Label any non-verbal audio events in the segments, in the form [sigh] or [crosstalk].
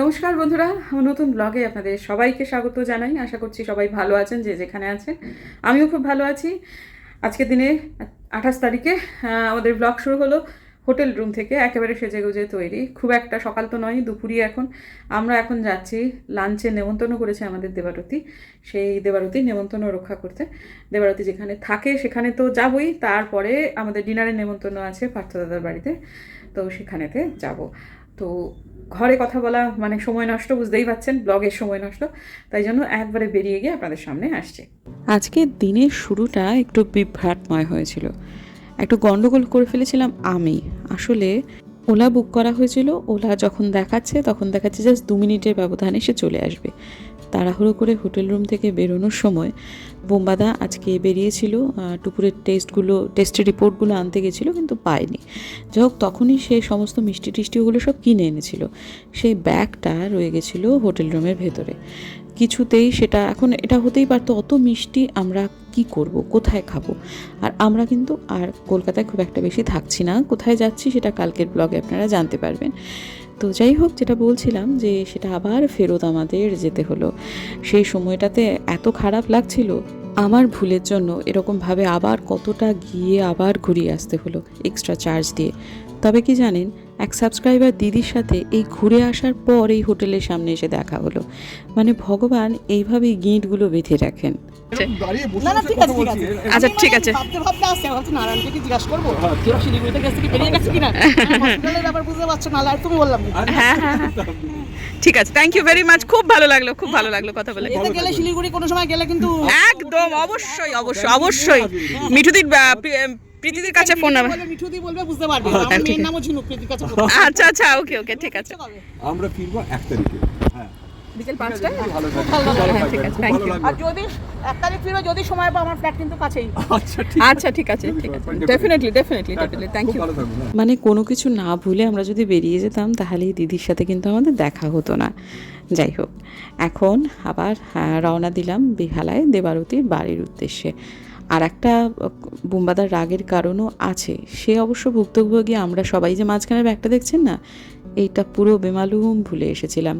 নমস্কার বন্ধুরা, নতুন ব্লগে আপনাদের সবাইকে স্বাগত জানাই। আশা করছি সবাই ভালো আছেন, যে যেখানে আছেন। আমিও খুব ভালো আছি। আজকের দিনে আঠাশ তারিখে আমাদের ব্লগ শুরু হলো হোটেল রুম থেকে, একেবারে সেজে গুজে তৈরি। খুব একটা সকাল তো নয়, দুপুরই এখন। আমরা এখন যাচ্ছি লাঞ্চে নেমন্তন্ন করেছে আমাদের দেবারতী। সেই দেবারতী নেমন্তন্ন রক্ষা করতে। দেবারতী যেখানে থাকে, সেখানে তো যাবই। তারপরে আমাদের ডিনারের নেমন্তন্ন আছে পার্থদাদার বাড়িতে, তো সেখানেতে যাব। তো ঘরে কথা বলা মানে সময় নষ্ট, বুঝতেই পাচ্ছেন, ব্লগের সময় নষ্ট, তাই জন্য একবারে বেরিয়ে গিয়ে আপনাদের সামনে আসছে। আজকে দিনের শুরুটা একটু বিভ্রাটময় হয়েছিল। একটু গন্ডগোল করে ফেলেছিলাম আমি। আসলে ওলা বুক করা হয়েছিল, ওলা যখন দেখাচ্ছে, তখন দেখাচ্ছে জাস্ট দু মিনিটের ব্যবধানে সে চলে আসবে। তাড়াহুড়ো করে হোটেল রুম থেকে বেরোনোর সময় বোম্বাদা আজকে বেরিয়েছিল টুকুরের টেস্টগুলো, টেস্টের রিপোর্টগুলো আনতে গেছিল কিন্তু পায়নি। যাই হোক, তখনই সে সমস্ত মিষ্টি টিষ্টি ওগুলো সব কিনে এনেছিল। সেই ব্যাগটা রয়ে গেছিল হোটেল রুমের ভেতরে। কিছুতেই সেটা এখন এটা হতেই পারতো, অত মিষ্টি আমরা কি করব, কোথায় খাব? আর আমরা কিন্তু আর কলকাতায় খুব একটা বেশি থাকছি না। কোথায় যাচ্ছি সেটা কালকের ব্লগে আপনারা জানতে পারবেন। তো যাই হোক, যেটা বলছিলাম যে সেটা আবার ফেরত আমাদের যেতে হলো। সেই সময়টাতে এত খারাপ লাগছিল, আমার ভুলের জন্য এরকমভাবে আবার কতটা গিয়ে আবার ঘুরিয়ে আসতে হলো এক্সট্রা চার্জ দিয়ে। তবে কি জানেন, এক সাবস্ক্রাইবার দিদির সাথে এই ঘুরে আসার পর এই হোটেলের সামনে এসে দেখা হলো। মানে ভগবান এইভাবেই গিঁটগুলো বেঁধে রাখেন। না না ঠিক আছে ঠিক আছে। আচ্ছা, ঠিক আছে। ভাবতে ভাবতে আসছে আমি ভাবছি নারায়ণকে কি জিজ্ঞাসা করব? কেউ শিলিগুড়ি থেকে এসে কি বেরিয়ে গেছে কিনা? হসপিটালের ব্যাপার বুঝতে পারছ না আর তুমি বললাম। হ্যাঁ হ্যাঁ ঠিক আছে থ্যাংক ইউ ভেরি মাচ খুব ভালো লাগল খুব ভালো লাগল কথা বলে। এতে গেলে শিলিগুড়ি কোনো সময় গেলে কিন্তু একদম অবশ্যই অবশ্যই অবশ্যই। মিঠুদির প্রীতিদির কাছে ফোন নাম্বার। বলবে মিঠু দি বলবে বুঝতে পারবে। হ্যাঁ, আমার মেয়ের নামও ঝিনুক প্রীতির কাছে আচ্ছা আচ্ছা ওকে ওকে ঠিক আছে। আমরা ফিরবো এক তারিখে। হ্যাঁ বিকেল পাঁচটায়? হ্যাঁ, ঠিক আছে। আর যদি এক তারিখ ফিরবে যদি সময় পাও আমার ফ্ল্যাট কিন্তু কাছেই। আচ্ছা ঠিক আচ্ছা আছে ঠিক আছে। Definitely definitely definitely thank you. মানে কোনো কিছু না ভুলে আমরা যদি বেরিয়ে যেতাম তাহলে এই দিদির সাথে কিন্তু আমাদের দেখা হতো না। যাই হোক এখন আবার রওনা দিলাম বেহালায় দেবারতীর বাড়ির উদ্দেশ্যে। আর একটা বুম্বাদার রাগের কারণও আছে। সে অবশ্য ভুক্তভোগী আমরা সবাই যে মাঝখানে ব্যাগটা দেখছেন না এইটা পুরো বেমালুম ভুলে এসেছিলাম।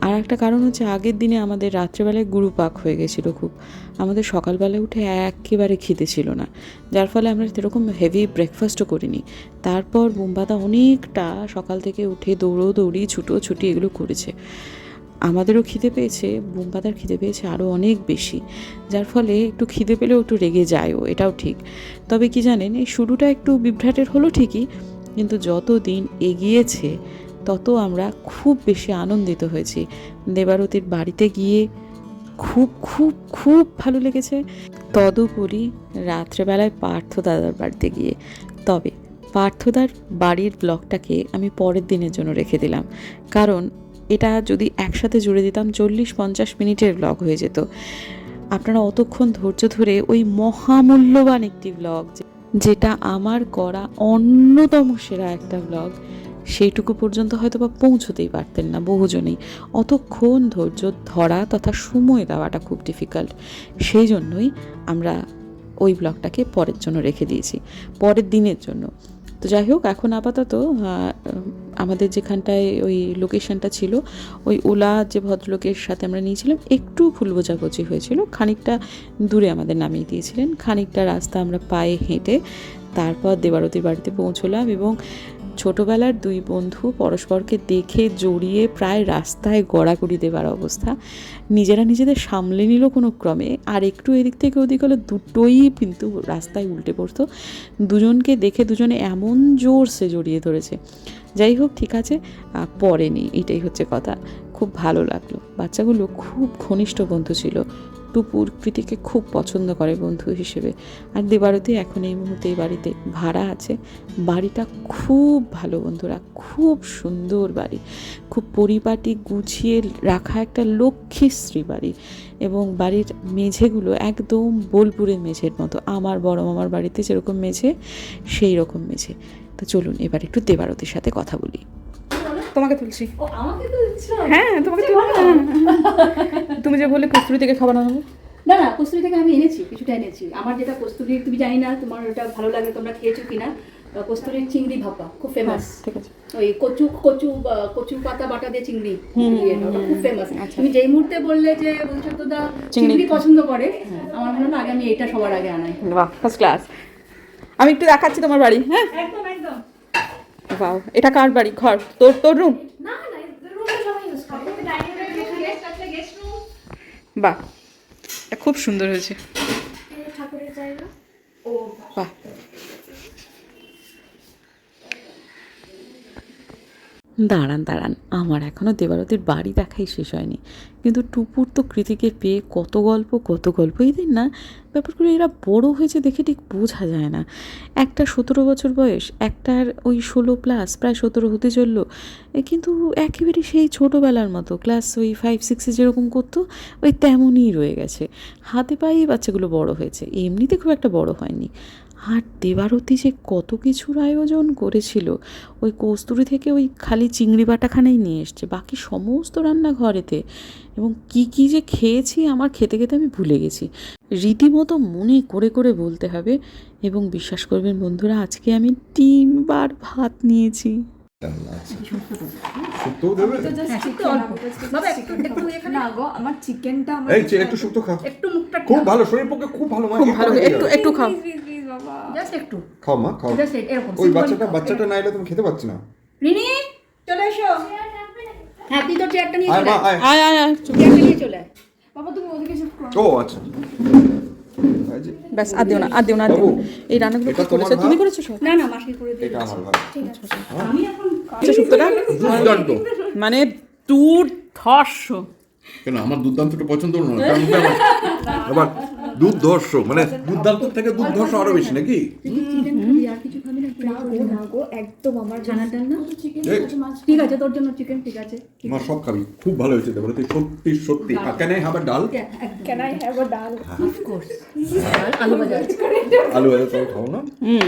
আর একটা কারণ হচ্ছে আগের দিনে আমাদের রাত্রেবেলায় গুরু পাক হয়ে গেছিল খুব। আমাদের সকালবেলায় উঠে একেবারে খিদে ছিল না। যার ফলে আমরা সেরকম হেভি ব্রেকফাস্টও করিনি। তারপর বোম্বাদা অনেকটা সকাল থেকে উঠে দৌড়ো দৌড়ি ছুটো ছুটি এগুলো করেছে। আমাদেরও খিদে পেয়েছে বোম্বাদার খিদে পেয়েছে আরও অনেক বেশি। যার ফলে একটু খিদে পেলেও একটু রেগে যায়ও, এটাও ঠিক। তবে কি জানেন, এই শুরুটা একটু বিভ্রাটের হলো ঠিকই, কিন্তু যত দিন এগিয়েছে তত আমরা খুব বেশি আনন্দিত হয়েছি। দেবারতির বাড়িতে গিয়ে খুব খুব খুব ভালো লেগেছে। তদুপরি রাত্রেবেলায় পার্থ দাদার বাড়িতে গিয়ে। তবে পার্থদার বাড়ির ব্লগটাকে আমি পরের দিনের জন্য রেখে দিলাম। কারণ এটা যদি একসাথে জুড়ে দিতাম চল্লিশ পঞ্চাশ মিনিটের ব্লগ হয়ে যেত। আপনারা অতক্ষণ ধৈর্য ধরে ওই মহামূল্যবান একটি ব্লগ যেটা আমার করা অন্যতম সেরা একটা ব্লগ সেইটুকু পর্যন্ত হয়তো বা পৌঁছতেই পারতেন না বহুজনেই। অতক্ষণ ধৈর্য, ধরা তথা সময় দেওয়াটা খুব ডিফিকাল্ট সেই জন্যই আমরা ওই ব্লগটাকে পরের জন্য রেখে দিয়েছি, পরের দিনের জন্য। তো যাই হোক, এখন আপাতত আমাদের যেখানটায় ওই লোকেশনটা ছিল, ওই ওলা যে ভদ্রলোকের সাথে আমরা নিয়েছিলাম, একটু ভুল বোঝাবুঝি হয়েছিল। খানিকটা দূরে আমাদের নামিয়ে দিয়েছিলেন। খানিকটা রাস্তা আমরা পায়ে হেঁটে তারপর দেবারতীর বাড়িতে পৌঁছলাম এবং ছোটবেলার দুই বন্ধু পরস্পরকে দেখে, জড়িয়ে প্রায় রাস্তায় গড়াগড়ি দেবার অবস্থা। নিজেরা নিজেদের সামলে নিল কোনো ক্রমে। আর একটু এদিক থেকে ওদিক হলে দুটোই কিন্তু রাস্তায় উল্টে পড়তো। দুজনকে দেখে দুজনে এমন জোরসে জড়িয়ে ধরেছে। যাই হোক, ঠিক আছে পড়েনি এটাই হচ্ছে কথা। খুব ভালো লাগল। বাচ্চাগুলো খুব ঘনিষ্ঠ বন্ধু ছিল। টুপুর প্রীতিকে খুব পছন্দ করে বন্ধু হিসেবে। আর দেবারতী এখন এই মুহূর্তে এই বাড়িতে ভাড়া আছে। বাড়িটা খুব ভালো বন্ধুরা, খুব সুন্দর বাড়ি। খুব পরিপাটি, গুছিয়ে রাখা একটা লক্ষ্মীশ্রী বাড়ি। এবং বাড়ির মেঝেগুলো একদম বোলপুরের মেঝের মতো। আমার বড় মামার বাড়িতে যেরকম মেঝে সেই রকম মেঝে। তো চলুন এবার একটু দেবারতীর সাথে কথা বলি। তোমাকে তুলছি। ও আমাকে হ্যাঁ তোমাকে তুলছি [laughs] তুমি যে বললে কস্তুরি থেকে খাবার আনব। না না কস্তুরি থেকে আমি এনেছি কিছুটা এনেছি। আমার যেটা কস্তুরি তুমি জানি না তোমার ওটা ভালো লাগে তোমরা খেয়েছো কিনা। কস্তুরির চিংড়ি ভাপা খুব ফেমাস ঠিক আছে। ওই কচু কচু কচু পাতা বাটা দিয়ে চিংড়ি ওটা খুব ফেমাস তুমি যেই মুহূর্তে বললে যে বলছাত্তদা চিংড়ি। পছন্দ করে আমার মনে হলো আগে আমি এটা সবার আগে আনাই। বাহ ফার্স্ট ক্লাস আমি একটু দেখাচ্ছি তোমার বাড়ি হ্যাঁ? বাহ এটা কার বাড়ি? ঘর? তোর তোর রুম বাহ এটা খুব সুন্দর হয়েছে। ঠাকুরের জায়গা। বাহ দাঁড়ান দাঁড়ান। আমার এখনও দেবারতির বাড়ি দেখাই শেষ হয়নি। কিন্তু টুপুর তো কৃতিকে পেয়ে কত গল্প কত গল্প। এই দিন না, ব্যাপারগুলো এরা বড় হয়েছে দেখে ঠিক বোঝা যায় না। একটা সতেরো বছর বয়স, একটার ওই ষোলো প্লাস প্রায় সতেরো হতে চলল। কিন্তু একেবারে সেই ছোটোবেলার মতো ক্লাস ওই ফাইভ সিক্সে যেরকম করতো, ওই তেমনই রয়ে গেছে। হাতে পায়েই বাচ্চাগুলো বড় হয়েছে। এমনিতে খুব একটা বড় হয়নি। আর দেবারতী যে কত কিছুর আয়োজন করেছিল ওই কস্তুরি থেকে ওই খালি চিংড়ি বাটাখানাই নিয়ে এসছে বাকি সমস্ত রান্না ঘরেতে এবং কি কি যে খেয়েছি আমার খেতে খেতে আমি ভুলে গেছি। রীতিমতো মনে করে করে বলতে হবে এবং বিশ্বাস করবেন বন্ধুরা আজকে আমি তিনবার ভাত নিয়েছি। গো আমার চিকেনটা আমার এই চেয়ে একটু শুক্তো খাও। একটু মুখটা খুব ভালো শরীর পক্ষে খুব ভালো খুব ভালো একটু একটু খাও। জাস্ট একটু। খাও মা খাও। জাস্ট এরকম ওই বাচ্চাটা বাচ্চাটা না এলে তুমি খেতে পাচ্ছি না। রিনি চলে এসো। হ্যাঁ তুই তো চেয়ারটা নিয়ে চলে আয়। আয়। আয় আয় চেয়ারটা নিয়ে চলে আয়। বাবা তুমি ওদিকে শিফট করো। ও আচ্ছা। ব্যাস আর দিও না আর দিও না আর দিও না। বাবু, এই রান্নাগুলো এটা কে তুমি করেছ সব? না না মাসি করে দিই এটা আমার ভাই আমি এখন আচ্ছা শুক্তোটা মানে দূর ধর্ষ কেন আমার দুর্দান্তটা পছন্দ না? আবার দুর্ধর্ষ মানে দুর্দান্ত থেকে দুর্ধর্ষ আরও বেশি নাকি? চিকেন খাবি আর কিছু খাবি না না গো না গো একদম আমার ছানার না ঠিক আছে তোর জন্য চিকেন ঠিক আছে। মা সব খাবি খুব ভালো হয়েছে দেবো তুই সত্যি সত্যি। কেন হাবার ডাল ক্যান আই হ্যাভ আ ডাল অফকোর্স আলু ভাজা আলু ভাজা তোর খাও না? হুম।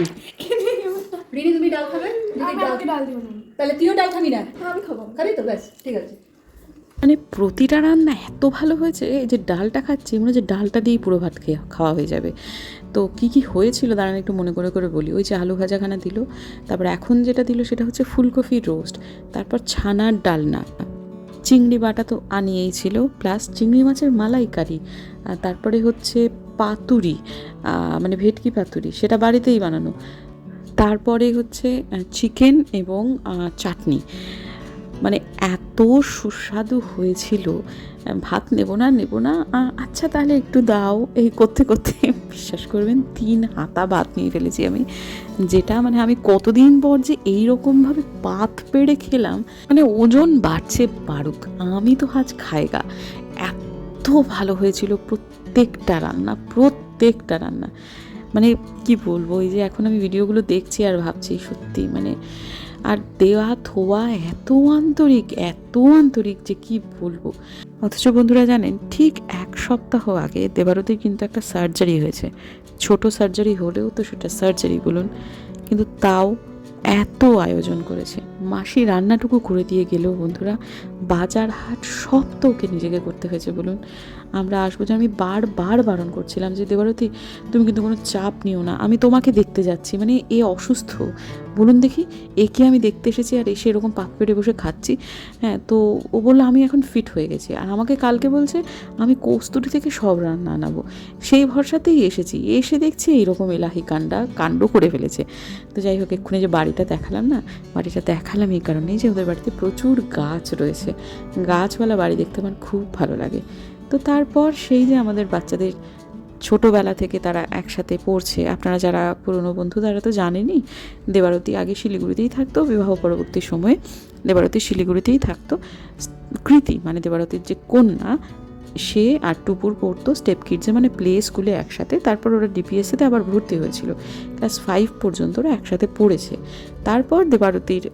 রিনি তুমি ডাল খাবে? যদি ডাল আমাকে ডাল দিও না। তাহলে তুইও ডাল খাবি না? হ্যাঁ, আমি খাব। খাবি তো ব্যাস ঠিক আছে। মানে প্রতিটা রান্না এত ভালো হয়েছে যে ডালটা খাচ্ছি, মনে হচ্ছে ডালটা দিয়েই পুরো ভাত খেয়ে খাওয়া হয়ে যাবে। তো কি কি হয়েছিল দাঁড়ান একটু মনে করে করে বলি। ওই যে আলু ভাজাখানা দিল, তারপর এখন যেটা দিল সেটা হচ্ছে ফুলকপির রোস্ট তারপর ছানার ডালনা। চিংড়ি বাটা তো আনিয়েই ছিল প্লাস চিংড়ি মাছের মালাইকারি তারপরে হচ্ছে পাতুরি মানে ভেটকি পাতুরি, সেটা বাড়িতেই বানানো। তারপরে হচ্ছে চিকেন এবং চাটনি। মানে এত সুস্বাদু হয়েছিল। ভাত নেব না নেব না। আচ্ছা তাহলে একটু দাও। এই করতে করতে বিশ্বাস করবেন, তিন হাতা ভাত নিয়ে ফেলেছি আমি। যেটা মানে আমি কতদিন পর যে এইরকমভাবে পাত পেড়ে খেলাম মানে ওজন বাড়ছে বাড়ুক আমি তো আজ খাইগা। এত ভালো হয়েছিল প্রত্যেকটা রান্না প্রত্যেকটা রান্না। মানে কি বলব, এই যে এখন আমি ভিডিওগুলো দেখছি আর ভাবছি সত্যি মানে আর দেওয়া থোয়া এত আন্তরিক এত আন্তরিক যে কি বলব। অথচ বন্ধুরা জানেন, ঠিক এক সপ্তাহ আগে দেবারতির কিন্তু একটা সার্জারি হয়েছে। ছোট সার্জারি হলেও তো সেটা সার্জারি বলুন, কিন্তু তাও এত আয়োজন করেছে। মাসি রান্নাটুকু করে দিয়ে গেলেও বন্ধুরা, বাজার হাট সব তো ওকে নিজেকে করতে হয়েছে বলুন। আমরা আসব যে আমি বারবার বারণ করছিলাম যে, দেবারতী, তুমি কিন্তু কোনো চাপ নিও না, আমি তোমাকে দেখতে যাচ্ছি। মানে এ অসুস্থ। বলুন দেখি, একে আমি দেখতে এসেছি আর এসে এরকম পাক পেটে বসে খাচ্ছি। হ্যাঁ তো ও বলল, আমি এখন ফিট হয়ে গেছি। আর আমাকে কালকে বলছে, আমি কস্তুরি থেকে সব রান্না আনাবো। সেই ভরসাতেই এসেছি। এসে দেখছি এইরকম এলাহি কাণ্ডা, কাণ্ড করে ফেলেছে। তো যাই হোক, এক্ষুনি যে বাড়িটা দেখালাম না, বাড়িটা দেখালাম এই কারণেই যে ওদের বাড়িতে প্রচুর গাছ রয়েছে। গাছওয়ালা বাড়ি দেখতে আমার খুব ভালো লাগে। তো তারপর সেই যে আমাদের বাচ্চাদের ছোটোবেলা থেকে তারা একসাথে পড়ছে, আপনারা যারা পুরনো বন্ধু তারা তো জানেনই, দেবারতী আগে শিলিগুড়িতেই থাকতো, বিবাহ পরবর্তী সময়ে দেবারতী শিলিগুড়িতেই থাকতো। কৃতি মানে দেবারতীর যে কন্যা সে আর টুপুর পড়তো স্টেপ কিডসে মানে প্লে স্কুলে একসাথে। তারপর ওরা ডিপিএসসিতে আবার ভর্তি হয়েছিল। ক্লাস ফাইভ পর্যন্ত ওরা একসাথে পড়েছে। তারপর দেবারতীর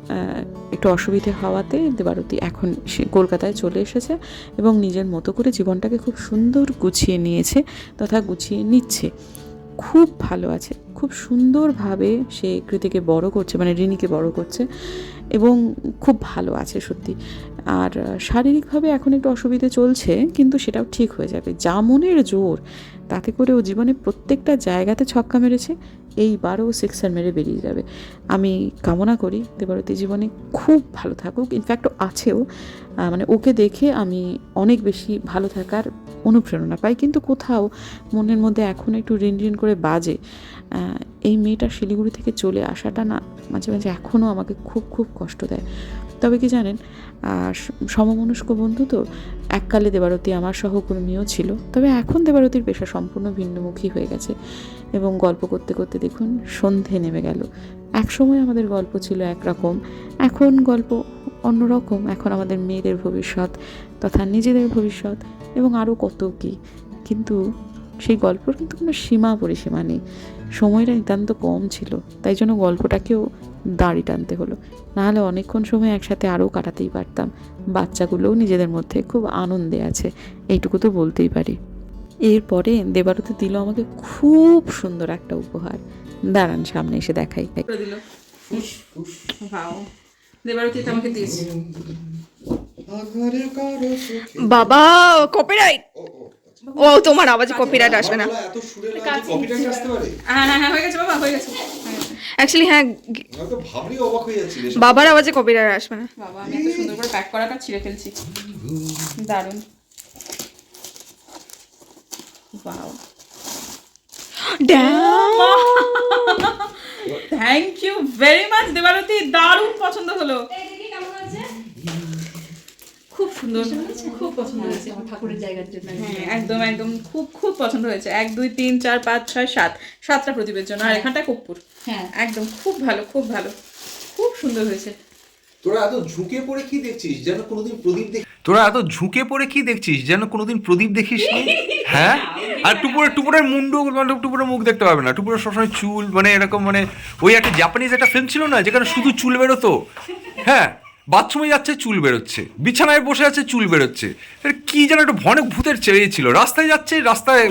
একটু অসুবিধে হওয়াতে দেবারতী এখন সে কলকাতায় চলে এসেছে এবং নিজের মতো করে জীবনটাকে খুব সুন্দর গুছিয়ে নিয়েছে তথা গুছিয়ে নিচ্ছে। খুব ভালো আছে। খুব সুন্দরভাবে সে কৃতিকে বড় করছে মানে রিনিকে বড় করছে। এবং খুব ভালো আছে সত্যি। আর শারীরিকভাবে এখন একটু অসুবিধে চলছে, কিন্তু সেটাও ঠিক হয়ে যাবে। যা মনের জোর, তাতে করে ও জীবনে প্রত্যেকটা জায়গাতে ছক্কা মেরেছে, এইবারও সিক্সার মেরে বেরিয়ে যাবে। আমি কামনা করি দেবরতী জীবনে খুব ভালো থাকুক। ইনফ্যাক্ট আছেও। মানে ওকে দেখে আমি অনেক বেশি ভালো থাকার অনুপ্রেরণা পাই। কিন্তু কোথাও মনের মধ্যে এখন একটু রিন করে বাজে। এই মেয়েটা শিলিগুড়ি থেকে চলে আসাটা না মাঝে মাঝে এখনও আমাকে খুব খুব কষ্ট দেয়। তবে কি জানেন সমমনস্ক বন্ধু তো, এককালে দেবারতী আমার সহকর্মীও ছিল। তবে এখন দেবারতীর পেশা সম্পূর্ণ ভিন্নমুখী হয়ে গেছে এবং গল্প করতে করতে দেখুন সন্ধে নেমে গেল। এক সময় আমাদের গল্প ছিল একরকম, এখন গল্প অন্যরকম। এখন আমাদের মেয়েদের ভবিষ্যৎ তথা নিজেদের ভবিষ্যৎ এবং আরও কত কী। কিন্তু সেই গল্পর কিন্তু কোনো সীমা পরিসীমা নেই। সময়টা নিতান্ত কম ছিল তাই জন্য গল্পটাকেও দাড়ি টানতে হলো। নাহলে অনেকক্ষণ সময় একসাথে আরও কাটাতেই পারতাম। বাচ্চাগুলোও নিজেদের মধ্যে খুব আনন্দে আছে এইটুকু তো বলতেই পারি। এরপরে দেবারতী দিল আমাকে খুব সুন্দর একটা উপহার। দাঁড়ান সামনে এসে দেখাই। দিল। ভাও দেবারতী তো আমাকে দিয়েছে বাবা কপিরাইট ও তোমার আওয়াজে কপিরাইট আসবে না। এত সুরে লাগছে কপিরাইট আসতে পারে। হ্যাঁ হ্যাঁ হ্যাঁ হয়ে গেছে বাবা হয়ে গেছে। অ্যাকচুয়ালি হ্যাঁ আমি তো ভাবলেই অবাক হয়ে যাচ্ছি বাবার আওয়াজে কপিরাইট আসবে না। বাবা আমি এত সুন্দর করে প্যাক করাটা ছিঁড়ে ফেলছি। দারুণ। বাও thank you very much Debarati. দারুণ পছন্দ হলো। সুন্দর খুব পছন্দ হয়েছে। আমার ঠাকুরের জায়গার জন্য হ্যাঁ একদম একদম খুব খুব পছন্দ হয়েছে। এক দুই তিন চার পাঁচ ছয় সাত। সাতটা প্রদীপের জন্য। আর এখানটা কর্পূর হ্যাঁ। একদম খুব ভালো খুব ভালো। খুব সুন্দর হয়েছে। তোরা এত ঝুঁকে পড়ে কি দেখছিস? যেন কোনোদিন প্রদীপ দেখ তোরা এত ঝুঁকে পড়ে কি দেখছিস? যেন কোনোদিন প্রদীপ দেখিস হ্যাঁ? আর টুপুরে টুপুরের মুন্ডু মানে টুপুরের মুখ দেখতে পাবে না। টুপুরের সবসময় চুল মানে এরকম মানে ওই একটা জাপানিজ একটা ফিল্ম ছিল না যেখানে শুধু চুল বেরোতো? হ্যাঁ? বাথরুমে যাচ্ছে চুল বেরোচ্ছে। বিছানায় বসে আছে চুল বেরোচ্ছে। কি যেন একটা ভনক ভূতের চেয়ে ছিল। রাস্তায় যাচ্ছে রাস্তায়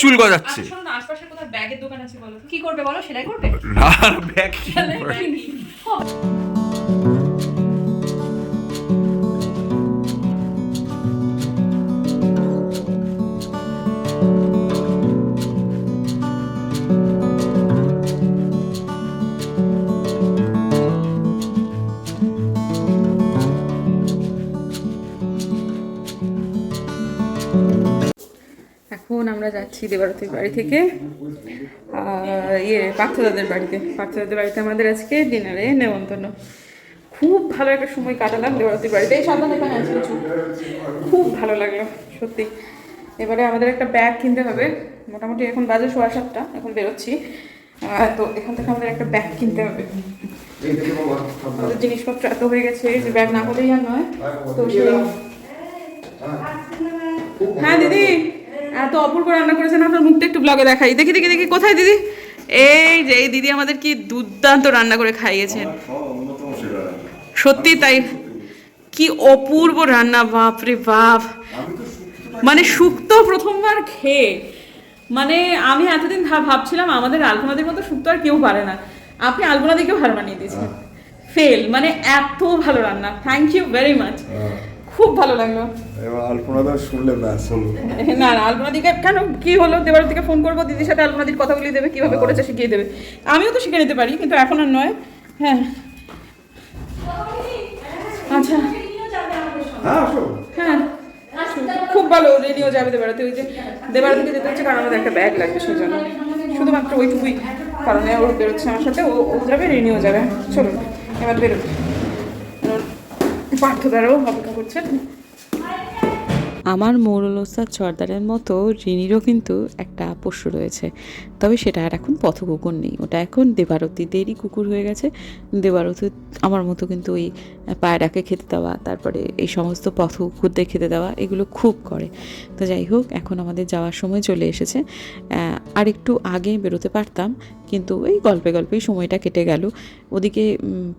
চুল গজাচ্ছে। আশপাশে কোথাও ব্যাগের দোকান আছে বলো কি করবে বলো? সেলাই করবে? না ব্যাগ এখন আমরা যাচ্ছি দেবারতীর বাড়ি থেকে ইয়ে পার্থদাদের বাড়িতে। পার্থদাদের বাড়িতে আমাদের আজকে ডিনারে নেমন্তন্ন। খুব ভালো একটা সময় কাটালাম দেবারতীর বাড়িতে। এই সাবধানে এখানে আছে কিছু? খুব ভালো লাগল, সত্যি। এবারে আমাদের একটা ব্যাগ কিনতে হবে। মোটামুটি এখন বাজে সোয়া সাতটা, এখন বেরোচ্ছি। তো এখান থেকে আমাদের একটা ব্যাগ কিনতে হবে। আমাদের জিনিসপত্র এত হয়ে গেছে যে ব্যাগ না হলেই আর নয়। তো হ্যাঁ দিদি! এত অপূর্ব রান্না করেছেন আপনার মুখটা একটু ব্লগে দেখাই। দেখি দেখি দেখি কোথায় দিদি? এই যে এই দিদি আমাদের কি দুর্দান্ত রান্না করে খাইয়েছেন। সত্যি তাই? কি অপূর্ব রান্না বাপ রে বাপ। মানে শুক্তো প্রথমবার খেয়ে। মানে আমি এতদিন ভাবছিলাম আমাদের আলপনাদের মতো শুক্তো আর কেউ পারে না। আপনি আলপনাদিকেও ভালো বানিয়ে দিয়েছেন। ফেল। মানে এত ভালো রান্না। থ্যাংক ইউ ভেরি মাচ খুব ভালো লাগল। এবার আলপনা তো শুনলে ব্যাস হলো না না আলপনা দিকে কেন কি হলো? দেবার দিকে ফোন করব দিদির সাথে আলপনা দির কথা বলিয়ে দেবে কীভাবে করেছে শিখিয়ে দেবে। আমিও তো শিখে নিতে পারি কিন্তু এখন আর নয়। হ্যাঁ। আচ্ছা। হ্যাঁ আসো। হ্যাঁ। খুব ভালো রেডিও যাবে দেবারাতে ওই যে দেবারাতে যেতে হচ্ছে কারণ আমাদের একটা ব্যাগ লাগবে সেই জন্য শুধুমাত্র ওইটুকুই কারণে ও বেরোচ্ছে আমার সাথে ও ও যাবে রেনিও যাবে। চলুন এবার বেরোবে। পার্থদারাও অপেক্ষা করছেন। আমার মৌরুল ওস্তাদ সর্দারের মতো রিনিরও কিন্তু একটা পোষ্য রয়েছে। তবে সেটা আর এখন পথ কুকুর নেই। ওটা এখন দেবারতীদেরই কুকুর হয়ে গেছে। দেবারতী আমার মতো কিন্তু ওই পায়রাকে খেতে দেওয়া, তারপরে এই সমস্ত পথ কুকুরদের খেতে দেওয়া, এগুলো খুব করে। তো যাই হোক, এখন আমাদের যাওয়ার সময় চলে এসেছে। আর একটু আগে বেরোতে পারতাম, কিন্তু এই গল্পে গল্পেই সময়টা কেটে গেল। ওদিকে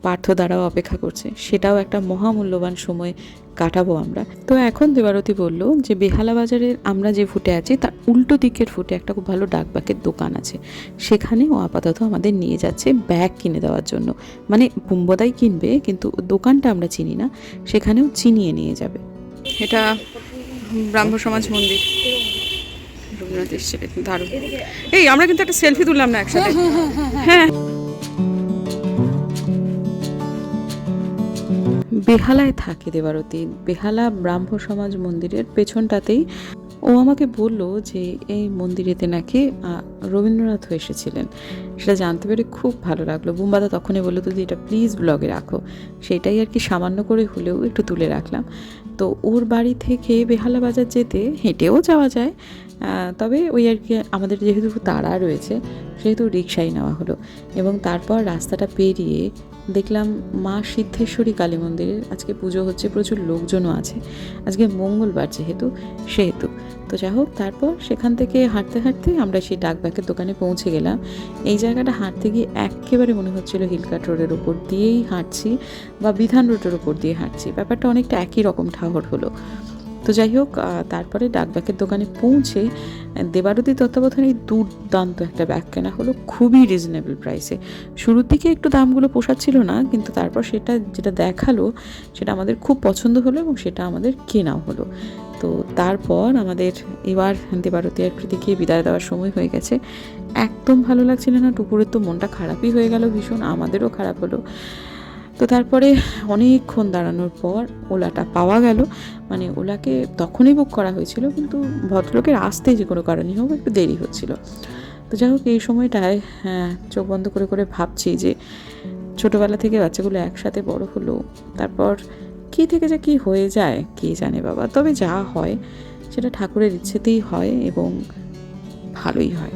পার্থ দ্বারাও অপেক্ষা করছে। সেটাও একটা মহামূল্যবান সময় কাটাবো আমরা। তো এখন দেবারতী বলল যে বেহালা বাজারের আমরা যে ফুটে আছি তার উল্টো দিকের ফুটে একটা খুব ভালো ডাকবাকের দোকান আছে। সেখানে ও আপাতত আমাদের নিয়ে যাচ্ছে ব্যাগ কিনে দেওয়ার জন্য। মানে বুম্বদাই কিনবে কিন্তু দোকানটা আমরা চিনি না সেখানেও চিনিয়ে নিয়ে যাবে। এটা ব্রাহ্ম সমাজ মন্দির। রবীন্দ্রনাথ দারুণ। এই আমরা কিন্তু একটা সেলফি তুললাম না একসাথে। [laughs] হ্যাঁ। বেহালায় থাকে দেবারতী। বেহালা ব্রাহ্ম সমাজ মন্দিরের পেছনটাতেই ও আমাকে বলল যে এই মন্দিরেতে নাকি আহ, রবীন্দ্রনাথ এসেছিলেন। সেটা জানতে পেরে খুব ভালো লাগল। বুম্বাদা তখনই বলল দিদি এটা প্লিজ ব্লগে রাখো। সেটাই আর কি সামান্য করে হলেও একটু তুলে রাখলাম। তো ওর বাড়ি থেকে বেহালা বাজার যেতে হেঁটেও যাওয়া যায়। তবে ওই আর কি আমাদের যেহেতু তাড়া রয়েছে সেহেতু রিক্সাই নেওয়া হলো। এবং তারপর রাস্তাটা পেরিয়ে দেখলাম মা সিদ্ধেশ্বরী কালী মন্দিরে। আজকে পুজো হচ্ছে, প্রচুর লোকজনও আছে। আজকে মঙ্গলবার যেহেতু, সেহেতু। তো যাই হোক, তারপর সেখান থেকে হাঁটতে হাঁটতে আমরা সেই ডাকব্যাগের দোকানে পৌঁছে গেলাম। এই জায়গাটা হাঁটতে গিয়ে একেবারে মনে হচ্ছিল হিলকাট রোডের ওপর দিয়েই হাঁটছি বা বিধান রোডের ওপর দিয়ে হাঁটছি। ব্যাপারটা অনেকটা একই রকম ঠাহর হলো। তো যাই হোক তারপরে ডাকব্যাগের দোকানে পৌঁছে আহ, দেবারতী তত্ত্বাবধানে দুর্দান্ত একটা ব্যাগ কেনা হলো খুবই রিজনেবল প্রাইসে শুরুর দিকে একটু দামগুলো পোষাচ্ছিল না কিন্তু তারপর সেটা যেটা দেখাল সেটা আমাদের খুব পছন্দ হলো এবং সেটা আমাদের কেনাও হলো। তো তারপর আমাদের এবার দেবারতী আর প্রীতিকে বিদায় দেওয়ার সময় হয়ে গেছে। একদম ভালো লাগছিল না টুকুরের তো মনটা খারাপই হয়ে গেল ভীষণ আমাদেরও খারাপ হলো। তো তারপরে অনেকক্ষণ দাঁড়ানোর পর ওলাটা পাওয়া গেল। মানে ওলাকে তখনই বুক করা হয়েছিল, কিন্তু ভদ্রলোকের আসতে যে কোনো কারণেই হোক একটু দেরি হচ্ছিল। তো যাই হোক, এই সময়টায় হ্যাঁ চোখ বন্ধ করে করে ভাবছি যে ছোটোবেলা থেকে বাচ্চাগুলো একসাথে বড় হলো, তারপর কী থেকে যে কী হয়ে যায় কে জানে বাবা। তবে যা হয়, সেটা ঠাকুরের ইচ্ছেতেই হয় এবং ভালোই হয়।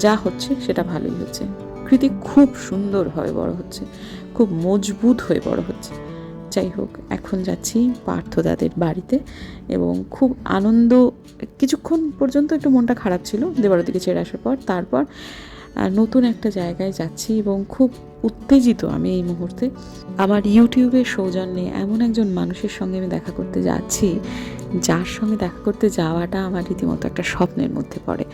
যা হচ্ছে সেটা ভালোই হচ্ছে। কৃতি খুব সুন্দরভাবে বড় হচ্ছে। খুব মজবুত হয়ে বড় হচ্ছে। যাই হোক, এখন যাচ্ছি পার্থদাদের বাড়িতে এবং খুব আনন্দ, কিছুক্ষণ পর্যন্ত একটু মনটা খারাপ ছিল দেবারতিকে ছেড়ে আসার পর। তারপর নতুন একটা জায়গায় যাচ্ছি এবং খুব উত্তেজিত আমি এই মুহূর্তে। আমার ইউটিউবের সৌজন্যে এমন একজন মানুষের সঙ্গে আমি দেখা করতে যাচ্ছি, যার সঙ্গে দেখা করতে যাওয়াটা আমার রীতিমতো একটা স্বপ্নের মধ্যে পড়ে।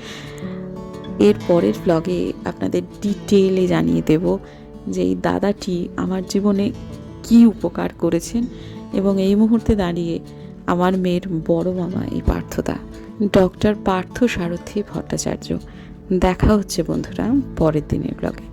এর পরের ব্লগে আপনাদের ডিটেলে জানিয়ে দেব। যে এই দাদাটি আমার জীবনে কি উপকার করেছেন এবং এই মুহূর্তে দাঁড়িয়ে আমার মেয়ের বড় মামা এই পার্থদা, ডক্টর পার্থ সারথী ভট্টাচার্য। দেখা হচ্ছে বন্ধুরা পরের দিনের ব্লগে